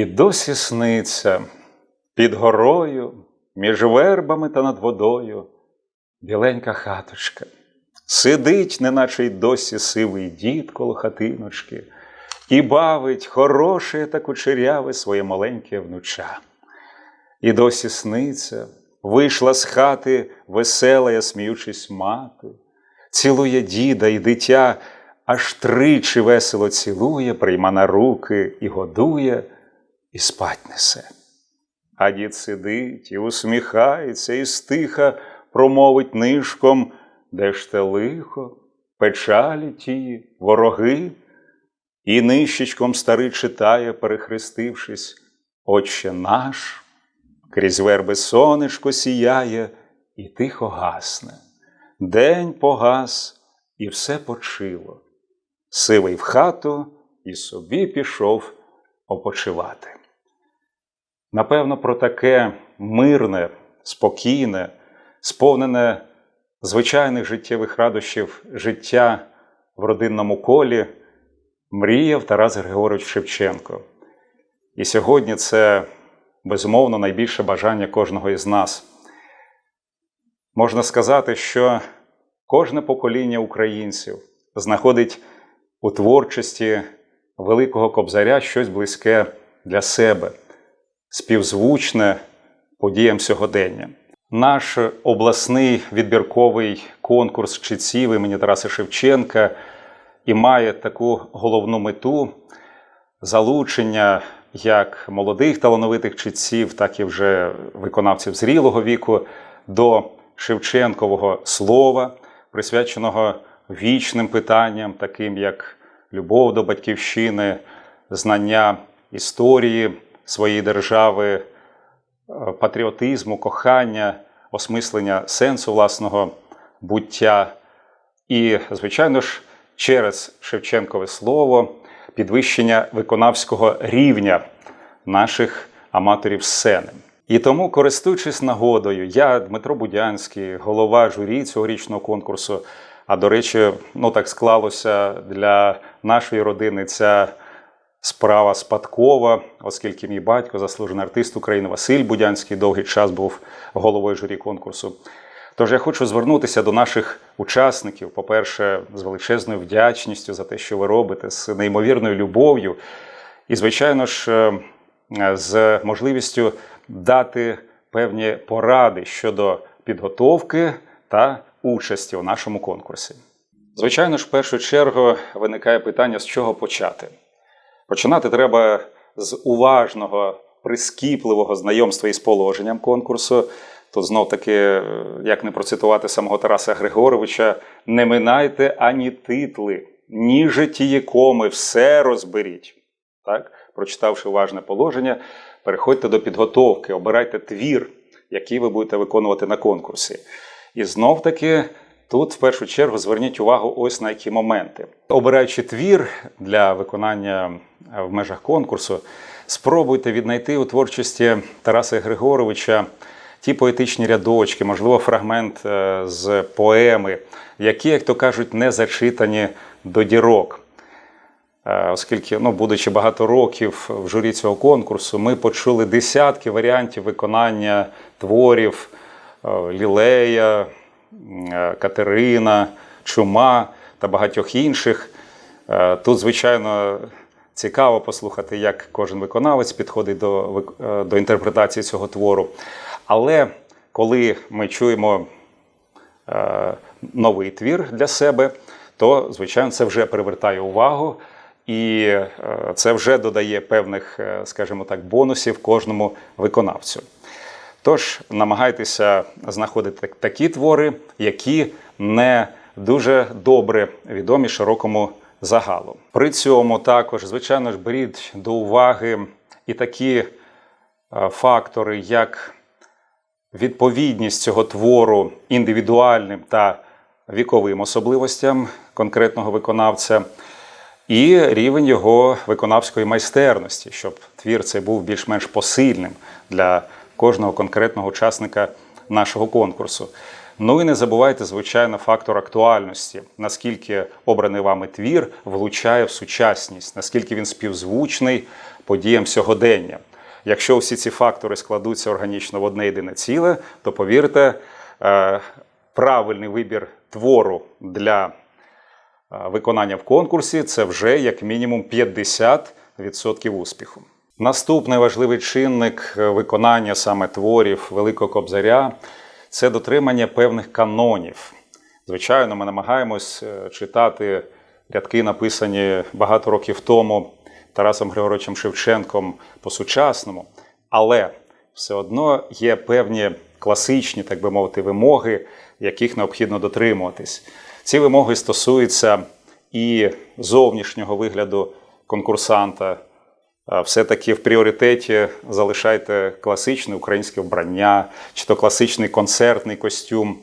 І досі сниться під горою, між вербами та над водою, біленька хаточка. Сидить, неначе й досі сивий дід коло хатиночки, і бавить хороше та кучеряве своє маленьке внуча. І досі сниться, вийшла з хати весела, я сміючись мати, цілує діда і дитя, аж тричі весело цілує, прийма на руки і годує, і спать несе. А дід сидить і усміхається, і стиха промовить нишком, де ж те лихо, печалі ті, вороги, і нищечком старий читає, перехрестившись, Отче наш, крізь верби сонечко сіяє і тихо гасне. День погас, і все почило. Сивий в хату і собі пішов опочивати. Напевно, про таке мирне, спокійне, сповнене звичайних життєвих радощів життя в родинному колі мріяв Тарас Григорович Шевченко. І сьогодні це безумовно найбільше бажання кожного із нас. Можна сказати, що кожне покоління українців знаходить у творчості Великого Кобзаря щось близьке для себе, співзвучне подіям сьогодення. Наш обласний відбірковий конкурс читців імені Тараса Шевченка і має таку головну мету залучення як молодих талановитих читців, так і вже виконавців зрілого віку до Шевченкового слова, присвяченого вічним питанням, таким як любов до батьківщини, знання історії своєї держави, е, патріотизму, кохання, осмислення сенсу власного буття. І, звичайно ж, через Шевченкове слово підвищення виконавського рівня наших аматорів сцени. І тому, користуючись нагодою, я, Дмитро Будянський, голова журі цьогорічного конкурсу. А до речі, ну так склалося для нашої родини ця справа спадкова, оскільки мій батько, заслужений артист України Василь Будянський, довгий час був головою журі конкурсу. Тож я хочу звернутися до наших учасників, по-перше, з величезною вдячністю за те, що ви робите, з неймовірною любов'ю, і, звичайно ж, е, з можливістю дати певні поради щодо підготовки та участі у нашому конкурсі. Звичайно ж, в першу чергу виникає питання, з чого почати. Починати треба з уважного, прискіпливого знайомства із положенням конкурсу. Тут знов таки, як не процитувати самого Тараса Григоровича, не минайте ані титли, ні житії коми, все розберіть. Так? Прочитавши уважне положення, переходьте до підготовки, обирайте твір, який ви будете виконувати на конкурсі. І знов таки. Тут в першу чергу зверніть увагу ось на які моменти. Обираючи твір для виконання в межах конкурсу, спробуйте віднайти у творчості Тараса Григоровича ті поетичні рядочки, можливо, фрагмент е, з поеми, які, як то кажуть, не зачитані до дірок. Е, Оскільки, ну, будучи багато років в журі цього конкурсу, ми почули десятки варіантів виконання творів е, Лілея. Е, Катерина, Чума та багатьох інших. Е, Тут, звичайно, цікаво послухати, як кожен виконавець підходить до, е, до інтерпретації цього твору. Але коли ми чуємо е, новий твір для себе, то, звичайно, це вже привертає увагу. І е, це вже додає певних, е, скажімо так, бонусів кожному виконавцю. Тож намагайтеся знаходити такі твори, які не дуже добре відомі широкому загалу. При цьому також, звичайно ж, беріть до уваги і такі е, фактори, як відповідність цього твору індивідуальним та віковим особливостям конкретного виконавця, і рівень його виконавської майстерності, щоб твір цей був більш-менш посильним для кожного конкретного учасника нашого конкурсу. Ну і не забувайте, звичайно, фактор актуальності, наскільки обраний вами твір влучає в сучасність, наскільки він співзвучний подіям сьогодення. Якщо всі ці фактори складуться органічно в одне єдине ціле, то повірте, е, правильний вибір твору для е, виконання в конкурсі це вже як мінімум 50% успіху. Наступний важливий чинник виконання саме творів Великого Кобзаря це дотримання певних канонів. Звичайно, ми намагаємось е, читати рядки, написані багато років тому Тарасом Григоровичем Шевченком по-сучасному, але все одно є певні класичні, так би мовити, вимоги, яких необхідно дотримуватись. Ці вимоги стосуються і зовнішнього вигляду конкурсанта. Все-таки в пріоритеті залишайте класичне українське вбрання, чи то класичний концертний костюм.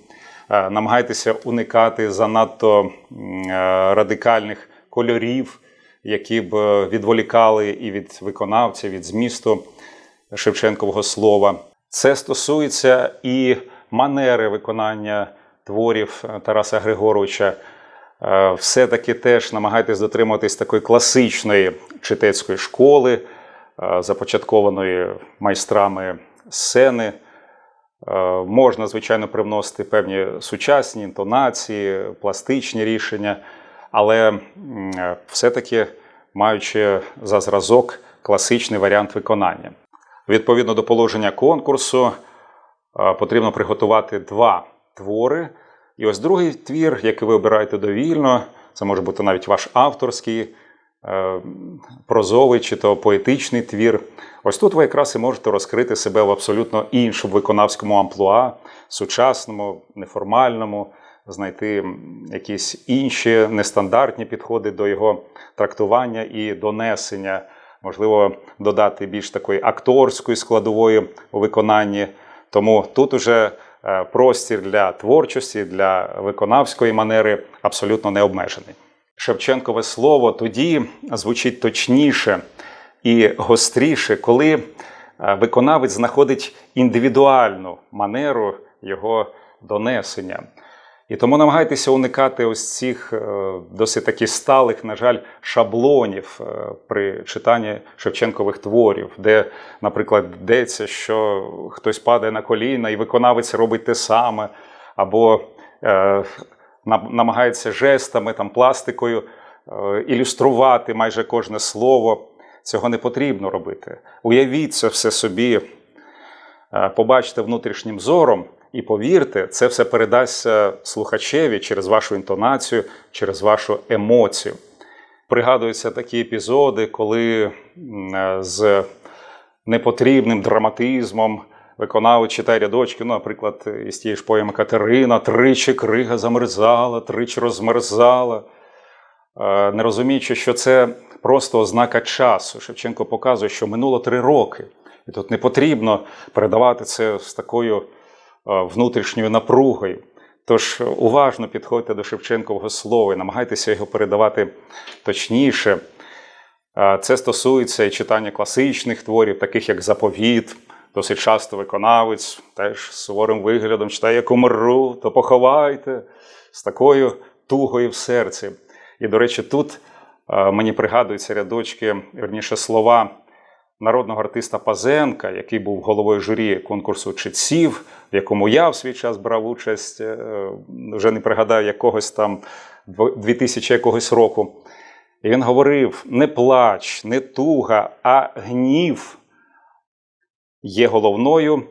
Намагайтеся уникати занадто е, радикальних кольорів, які б е, відволікали і від виконавця, від змісту Шевченкового слова. Це стосується і манери виконання творів е, Тараса Григоровича. Е, Все-таки теж намагайтесь дотримуватись такої класичної читецької школи, е, започаткованої майстрами сцени. Е, Можна, звичайно, привносити певні сучасні інтонації, пластичні рішення, але все-таки маючи за зразок класичний варіант виконання. Відповідно до положення конкурсу, потрібно приготувати два твори. І ось другий твір, який ви обираєте довільно, це може бути навіть ваш авторський, е, прозовий чи то поетичний твір. Ось тут ви якраз і можете розкрити себе в абсолютно іншому виконавському амплуа, сучасному, неформальному, знайти якісь інші нестандартні підходи до його трактування і донесення. Можливо, додати більш такої акторської складової у виконанні. Тому тут уже простір для творчості, для виконавської манери абсолютно не обмежений. Шевченкове слово тоді звучить точніше і гостріше, коли е, виконавець знаходить індивідуальну манеру його донесення. І тому намагайтеся уникати ось цих е, досить таки сталих, на жаль, шаблонів е, при читанні Шевченкових творів, де, наприклад, йдеться, що хтось падає на коліна і виконавець робить те саме, або е, намагається жестами, там, пластикою е, ілюструвати майже кожне слово. Цього не потрібно робити. Уявіть це все собі, е, побачте внутрішнім зором, і повірте, це все передасться слухачеві через вашу інтонацію, через вашу емоцію. Пригадуються такі епізоди, коли е, з непотрібним драматизмом виконавець читає рядочки, ну, наприклад, із тієї ж поеми Катерина, тричі крига замерзала, тричі розмерзала. Е, Не розуміючи, що це просто ознака часу. Шевченко показує, що минуло три роки. І тут не потрібно передавати це з такою внутрішньою напругою. Тож уважно підходьте до Шевченкового слова і намагайтеся його передавати точніше. Е, Це стосується і читання класичних творів, таких як заповіт. Досить часто виконавець теж суворим виглядом читає, як умру, то поховайте з такою тугою в серці. І, до речі, тут е, мені пригадуються рядочки, верніше слова народного артиста Пазенка, який був головою журі конкурсу читців, в якому я в свій час брав участь, е, вже не пригадаю якогось там дво- 2000 якогось року. І він говорив: не плач, не туга, а гнів є головною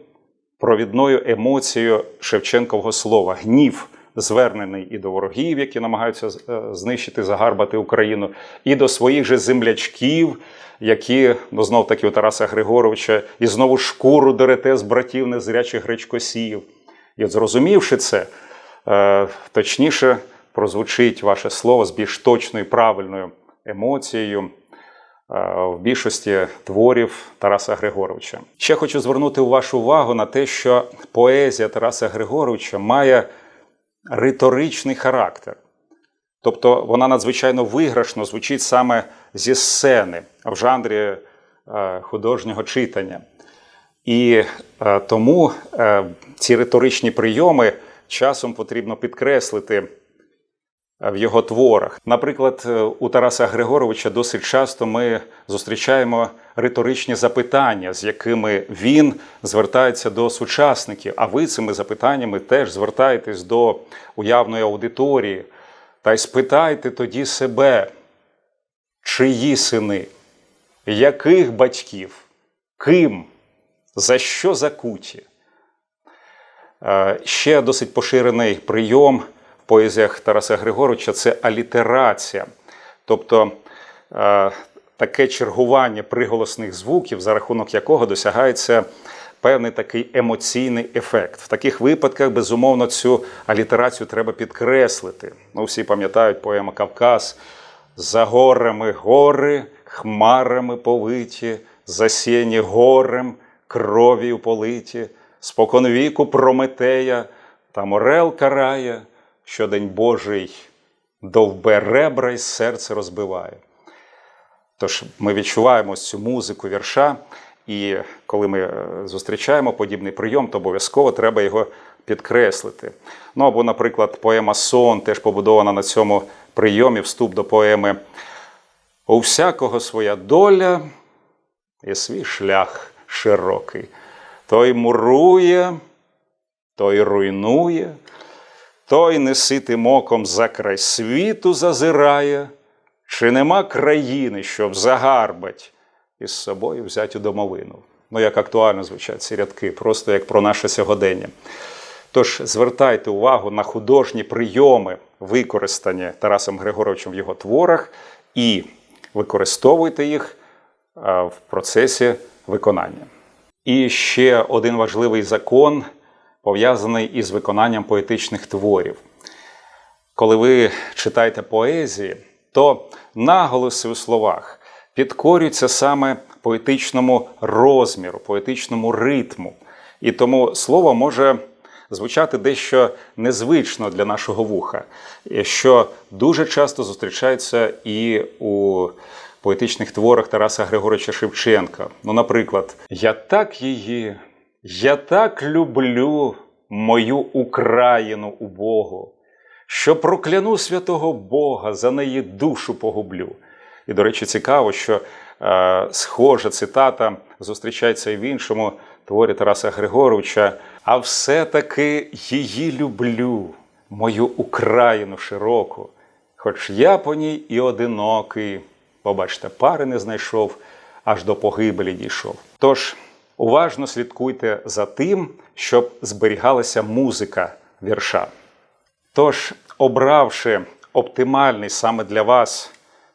провідною емоцією Шевченкового слова. Гнів звернений і до ворогів, які намагаються е, знищити, загарбати Україну, і до своїх же землячків, які ну знов таки у Тараса Григоровича, і знову шкуру дерете з братів незрячих гречкосіїв. І от зрозумівши це, е, точніше прозвучить ваше слово з більш точною правильною емоцією е, в більшості творів Тараса Григоровича. Ще хочу звернути вашу увагу на те, що поезія Тараса Григоровича має риторичний характер. Тобто вона надзвичайно виграшно звучить саме зі сцени в жанрі е, художнього читання. І е, тому е, ці риторичні прийоми часом потрібно підкреслити в його творах. Наприклад, у Тараса Григоровича досить часто ми зустрічаємо риторичні запитання, з якими він звертається до сучасників. А ви цими запитаннями теж звертаєтесь до уявної аудиторії. Та й спитайте тоді себе, чиї сини, яких батьків, ким, за що закуті. Е, Ще досить поширений прийом в поезіях Тараса Григоровича це алітерація. Тобто е, таке чергування приголосних звуків, за рахунок якого досягається певний такий емоційний ефект. В таких випадках, безумовно, цю алітерацію треба підкреслити. Ну, всі пам'ятають поема Кавказ. За горами гори, хмарами повиті, засіяні горем, кров'ю политі, споконвіку Прометея та морел карає, що день Божий довбе ребра й серце розбиває. Тож ми відчуваємо цю музику вірша, і коли ми е, зустрічаємо подібний прийом, то обов'язково треба його підкреслити. Ну або, наприклад, поема Сон теж побудована на цьому прийомі, вступ до поеми. У всякого своя доля і свій шлях широкий. Той мурує, той руйнує, той неситим оком за край світу зазирає, чи нема країни, щоб загарбать із собою взять домовину. Ну, як актуально звучать ці рядки, просто як про наше сьогодення. Тож звертайте увагу на художні прийоми, використані Тарасом Григоровичем в його творах, і використовуйте їх в процесі виконання. І ще один важливий закон пов'язаний із виконанням поетичних творів. Коли ви читаєте поезії, то наголоси у словах підкорюються саме поетичному розміру, поетичному ритму. І тому слово може звучати дещо незвично для нашого вуха, що дуже часто зустрічається і у поетичних творах Тараса Григоровича Шевченка. Ну, наприклад, я так її, я так люблю мою Україну убогу, що прокляну святого Бога, за неї душу погублю. І, до речі, цікаво, що е, схожа цитата зустрічається і в іншому творі Тараса Григоровича. А все-таки її люблю, мою Україну широку, хоч я по ній і одинокий. Побачте, пари не знайшов, аж до погибелі дійшов. Тож уважно слідкуйте за тим, щоб зберігалася музика вірша. Тож, обравши оптимальний саме для вас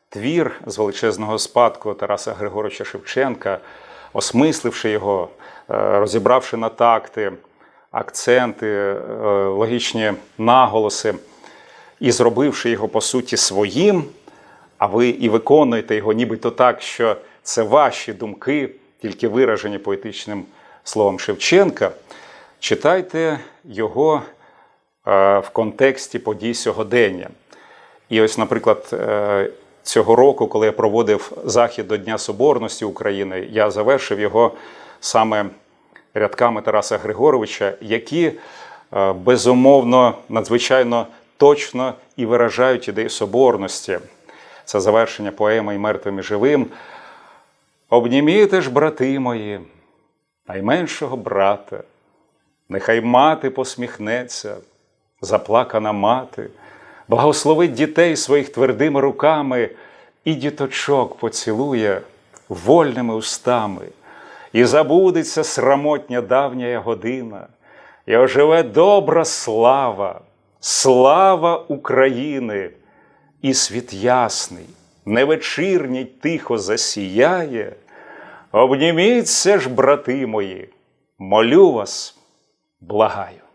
твір з величезного спадку Тараса Григоровича Шевченка, осмисливши його, е, розібравши на такти, акценти, е, логічні наголоси і зробивши його по суті своїм, а ви і виконуєте його нібито так, що це ваші думки, тільки виражені поетичним словом Шевченка, читайте його в контексті подій сьогодення. І ось, наприклад, е, цього року, коли я проводив захід до Дня Соборності України, я завершив його саме рядками Тараса Григоровича, які е, безумовно надзвичайно точно і виражають ідею соборності. Це завершення поеми «І мертвим і живим. Обніміте ж, брати мої, найменшого брата, нехай мати посміхнеться, заплакана мати, благословить дітей своїх твердими руками. І діточок поцілує вольними устами, і забудеться срамотня давня година, і оживе добра слава, слава України, і світ ясний, невечірній тихо засіяє. Обніміться ж, брати мої, молю вас, благаю.